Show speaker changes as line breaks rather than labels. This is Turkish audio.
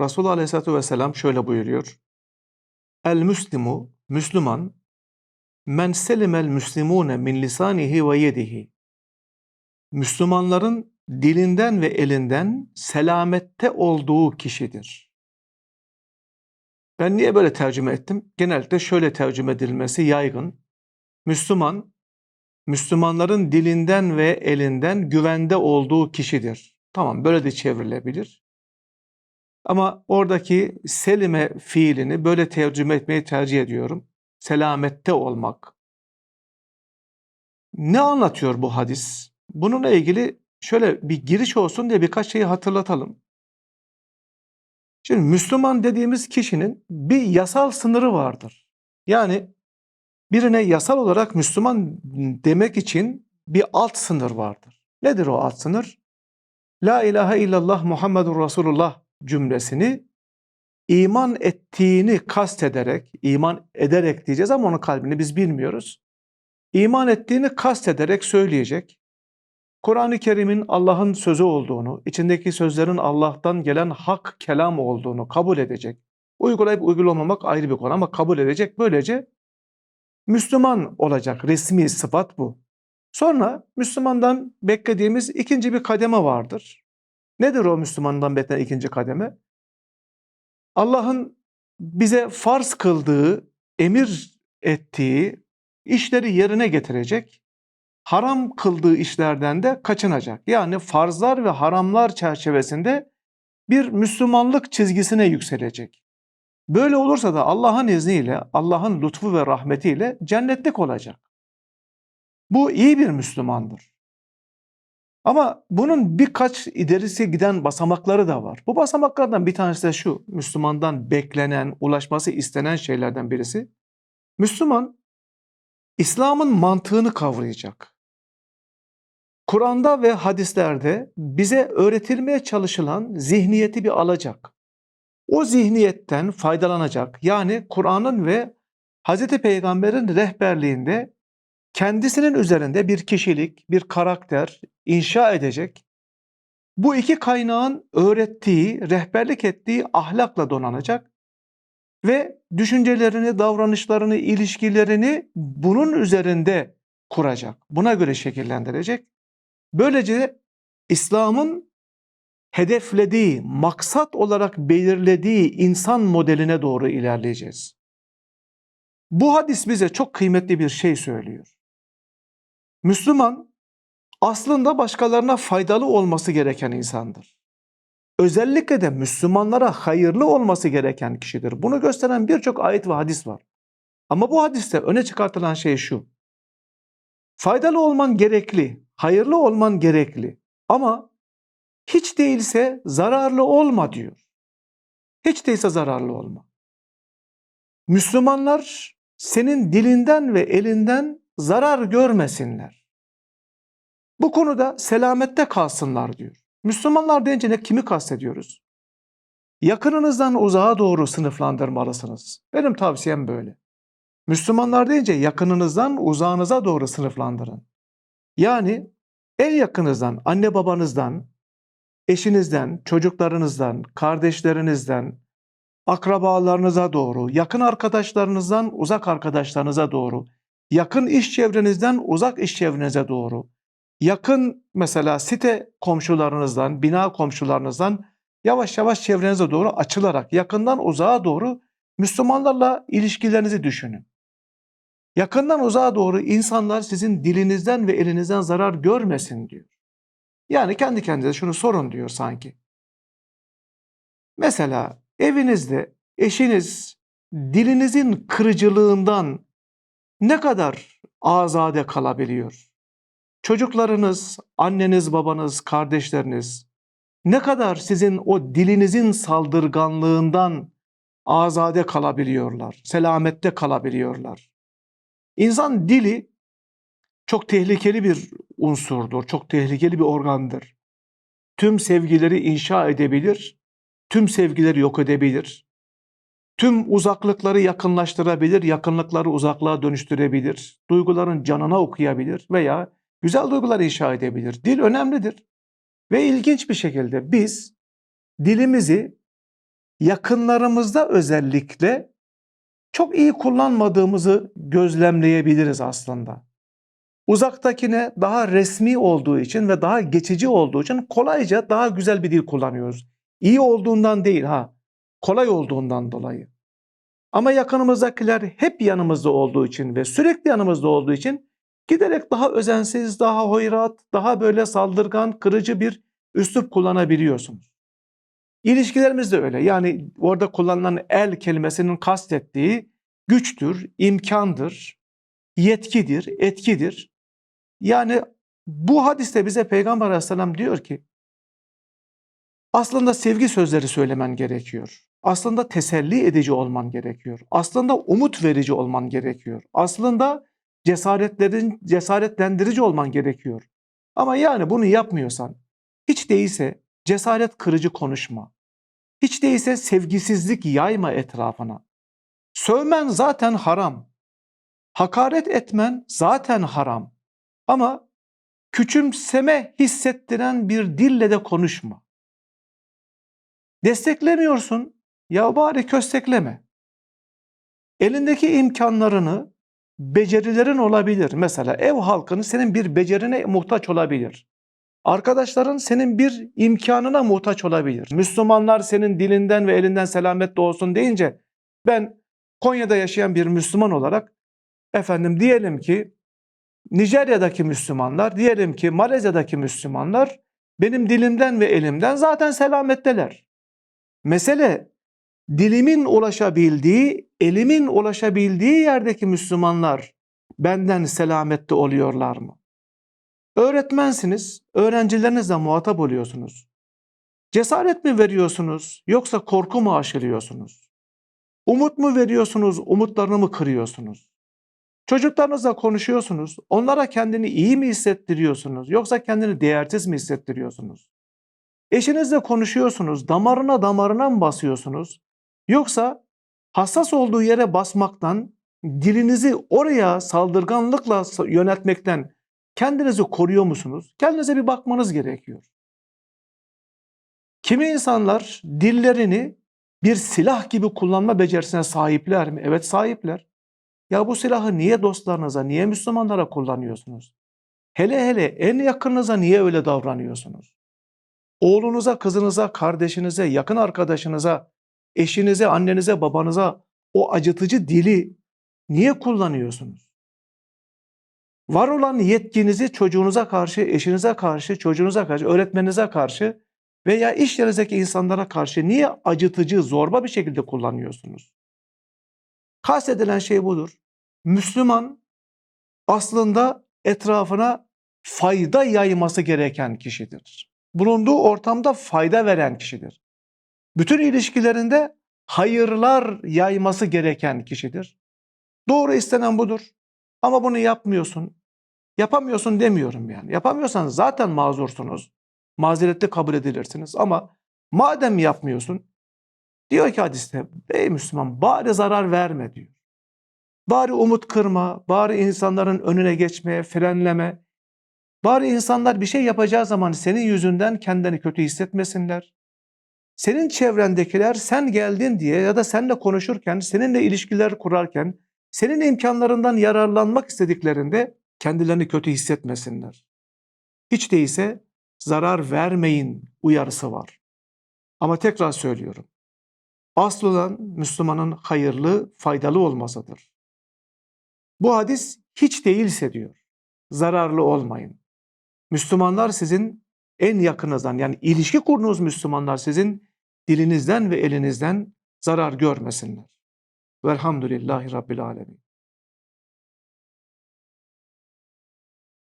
Resulullah Aleyhisselatü Vesselam şöyle buyuruyor. El Müslimu, Müslüman, men selimel müslimune min lisanihi ve yedihi. Müslümanların dilinden ve elinden selamette olduğu kişidir. Ben niye böyle tercüme ettim? Genellikle şöyle tercüme edilmesi yaygın. Müslüman, Müslümanların dilinden ve elinden güvende olduğu kişidir. Tamam böyle de çevrilebilir. Ama oradaki selime fiilini böyle tercüme etmeyi tercih ediyorum. Selamette olmak. Ne anlatıyor bu hadis? Bununla ilgili şöyle bir giriş olsun diye birkaç şeyi hatırlatalım. Şimdi Müslüman dediğimiz kişinin bir yasal sınırı vardır. Yani birine yasal olarak Müslüman demek için bir alt sınır vardır. Nedir o alt sınır? La ilahe illallah Muhammedur Resulullah cümlesini iman ettiğini kastederek, iman ederek diyeceğiz ama onun kalbini biz bilmiyoruz. İman ettiğini kastederek söyleyecek. Kur'an-ı Kerim'in Allah'ın sözü olduğunu, içindeki sözlerin Allah'tan gelen hak kelam olduğunu kabul edecek. Uygulayıp uygulamamak ayrı bir konu ama kabul edecek. Böylece Müslüman olacak. Resmi sıfat bu. Sonra Müslümandan beklediğimiz ikinci bir kademe vardır. Nedir o Müslümandan beklenen ikinci kademe? Allah'ın bize farz kıldığı, emir ettiği işleri yerine getirecek, haram kıldığı işlerden de kaçınacak. Yani farzlar ve haramlar çerçevesinde bir Müslümanlık çizgisine yükselecek. Böyle olursa da Allah'ın izniyle, Allah'ın lütfu ve rahmetiyle cennetlik olacak. Bu iyi bir Müslümandır. Ama bunun birkaç ilerisi giden basamakları da var. Bu basamaklardan bir tanesi de şu, Müslümandan beklenen, ulaşması istenen şeylerden birisi. Müslüman, İslam'ın mantığını kavrayacak. Kur'an'da ve hadislerde bize öğretilmeye çalışılan zihniyeti bir alacak. O zihniyetten faydalanacak. Yani Kur'an'ın ve Hz. Peygamber'in rehberliğinde kendisinin üzerinde bir kişilik, bir karakter inşa edecek. Bu iki kaynağın öğrettiği, rehberlik ettiği ahlakla donanacak ve düşüncelerini, davranışlarını, ilişkilerini bunun üzerinde kuracak. Buna göre şekillendirecek. Böylece İslam'ın hedeflediği, maksat olarak belirlediği insan modeline doğru ilerleyeceğiz. Bu hadis bize çok kıymetli bir şey söylüyor. Müslüman aslında başkalarına faydalı olması gereken insandır. Özellikle de Müslümanlara hayırlı olması gereken kişidir. Bunu gösteren birçok ayet ve hadis var. Ama bu hadiste öne çıkartılan şey şu. Faydalı olman gerekli, hayırlı olman gerekli ama hiç değilse zararlı olma diyor. Hiç değilse zararlı olma. Müslümanlar senin dilinden ve elinden zarar görmesinler. Bu konuda selamette kalsınlar diyor. Müslümanlar deyince ne kimi kastediyoruz? Yakınınızdan uzağa doğru sınıflandırmalısınız. Benim tavsiyem böyle. Müslümanlar deyince yakınınızdan uzağınıza doğru sınıflandırın. Yani en yakınınızdan, anne babanızdan, eşinizden, çocuklarınızdan, kardeşlerinizden, akrabalarınıza doğru, yakın arkadaşlarınızdan uzak arkadaşlarınıza doğru, yakın iş çevrenizden uzak iş çevrenize doğru, yakın mesela site komşularınızdan, bina komşularınızdan yavaş yavaş çevrenize doğru açılarak yakından uzağa doğru Müslümanlarla ilişkilerinizi düşünün. Yakından uzağa doğru insanlar sizin dilinizden ve elinizden zarar görmesin diyor. Yani kendi kendinize şunu sorun diyor sanki. Mesela evinizde eşiniz dilinizin kırıcılığından ne kadar azade kalabiliyor? Çocuklarınız, anneniz, babanız, kardeşleriniz ne kadar sizin o dilinizin saldırganlığından azade kalabiliyorlar, selamette kalabiliyorlar. İnsan dili çok tehlikeli bir unsurdur, çok tehlikeli bir organdır. Tüm sevgileri inşa edebilir, tüm sevgileri yok edebilir. Tüm uzaklıkları yakınlaştırabilir, yakınlıkları uzaklığa dönüştürebilir. Duyguların canına okuyabilir veya güzel duygular inşa edebilir. Dil önemlidir. Ve ilginç bir şekilde biz dilimizi yakınlarımızda özellikle çok iyi kullanmadığımızı gözlemleyebiliriz aslında. Uzaktakine daha resmi olduğu için ve daha geçici olduğu için kolayca daha güzel bir dil kullanıyoruz. İyi olduğundan değil ha, kolay olduğundan dolayı. Ama yakınımızdakiler hep yanımızda olduğu için ve sürekli yanımızda olduğu için giderek daha özensiz, daha hoyrat, daha böyle saldırgan, kırıcı bir üslup kullanabiliyorsunuz. İlişkilerimiz de öyle. Yani orada kullanılan el kelimesinin kastettiği güçtür, imkandır, yetkidir, etkidir. Yani bu hadiste bize Peygamber Aleyhisselam diyor ki aslında sevgi sözleri söylemen gerekiyor. Aslında teselli edici olman gerekiyor. Aslında umut verici olman gerekiyor. Aslında cesaretlerin cesaretlendirici olman gerekiyor. Ama yani bunu yapmıyorsan hiç değilse cesaret kırıcı konuşma. Hiç değilse sevgisizlik yayma etrafına. Sövmen zaten haram. Hakaret etmen zaten haram. Ama küçümseme hissettiren bir dille de konuşma. Desteklemiyorsun, ya bari köstekleme. Elindeki imkanlarını, becerilerin olabilir. Mesela ev halkını senin bir becerine muhtaç olabilir. Arkadaşların senin bir imkanına muhtaç olabilir. Müslümanlar senin dilinden ve elinden selametli olsun deyince ben Konya'da yaşayan bir Müslüman olarak efendim diyelim ki Nijerya'daki Müslümanlar, diyelim ki Malezya'daki Müslümanlar benim dilimden ve elimden zaten selametteler. Mesele dilimin ulaşabildiği, elimin ulaşabildiği yerdeki Müslümanlar benden selamette oluyorlar mı? Öğretmensiniz, öğrencilerinizle muhatap oluyorsunuz. Cesaret mi veriyorsunuz yoksa korku mu aşılıyorsunuz? Umut mu veriyorsunuz, umutlarını mı kırıyorsunuz? Çocuklarınızla konuşuyorsunuz, onlara kendini iyi mi hissettiriyorsunuz yoksa kendini değersiz mi hissettiriyorsunuz? Eşinizle konuşuyorsunuz, damarına damarına mı basıyorsunuz? Yoksa hassas olduğu yere basmaktan, dilinizi oraya saldırganlıkla yöneltmekten kendinizi koruyor musunuz? Kendinize bir bakmanız gerekiyor. Kimi insanlar dillerini bir silah gibi kullanma becerisine sahipler mi? Evet sahipler. Ya bu silahı niye dostlarınıza, niye Müslümanlara kullanıyorsunuz? Hele hele en yakınınıza niye öyle davranıyorsunuz? Oğlunuza, kızınıza, kardeşinize, yakın arkadaşınıza, eşinize, annenize, babanıza o acıtıcı dili niye kullanıyorsunuz? Var olan yetkinizi çocuğunuza karşı, eşinize karşı, çocuğunuza karşı, öğretmeninize karşı veya iş yerinizdeki insanlara karşı niye acıtıcı, zorba bir şekilde kullanıyorsunuz? Kastedilen şey budur. Müslüman aslında etrafına fayda yayması gereken kişidir. Bulunduğu ortamda fayda veren kişidir. Bütün ilişkilerinde hayırlar yayması gereken kişidir. Doğru istenen budur. Ama bunu yapmıyorsun. Yapamıyorsun demiyorum yani. Yapamıyorsan zaten mazursunuz. Mazeretli kabul edilirsiniz. Ama madem yapmıyorsun, diyor ki hadiste, ey Müslüman bari zarar verme diyor. Bari umut kırma, bari insanların önüne geçmeye, frenleme. Bari insanlar bir şey yapacağı zaman senin yüzünden kendini kötü hissetmesinler. Senin çevrendekiler sen geldin diye ya da seninle konuşurken, seninle ilişkiler kurarken, senin imkanlarından yararlanmak istediklerinde kendilerini kötü hissetmesinler. Hiç değilse zarar vermeyin uyarısı var. Ama tekrar söylüyorum. Asıl olan Müslümanın hayırlı, faydalı olmasıdır. Bu hadis hiç değilse diyor, zararlı olmayın. Müslümanlar sizin en yakınızdan yani ilişki kurduğunuz Müslümanlar sizin dilinizden ve elinizden zarar görmesinler. Velhamdülillahi Rabbil Alemin.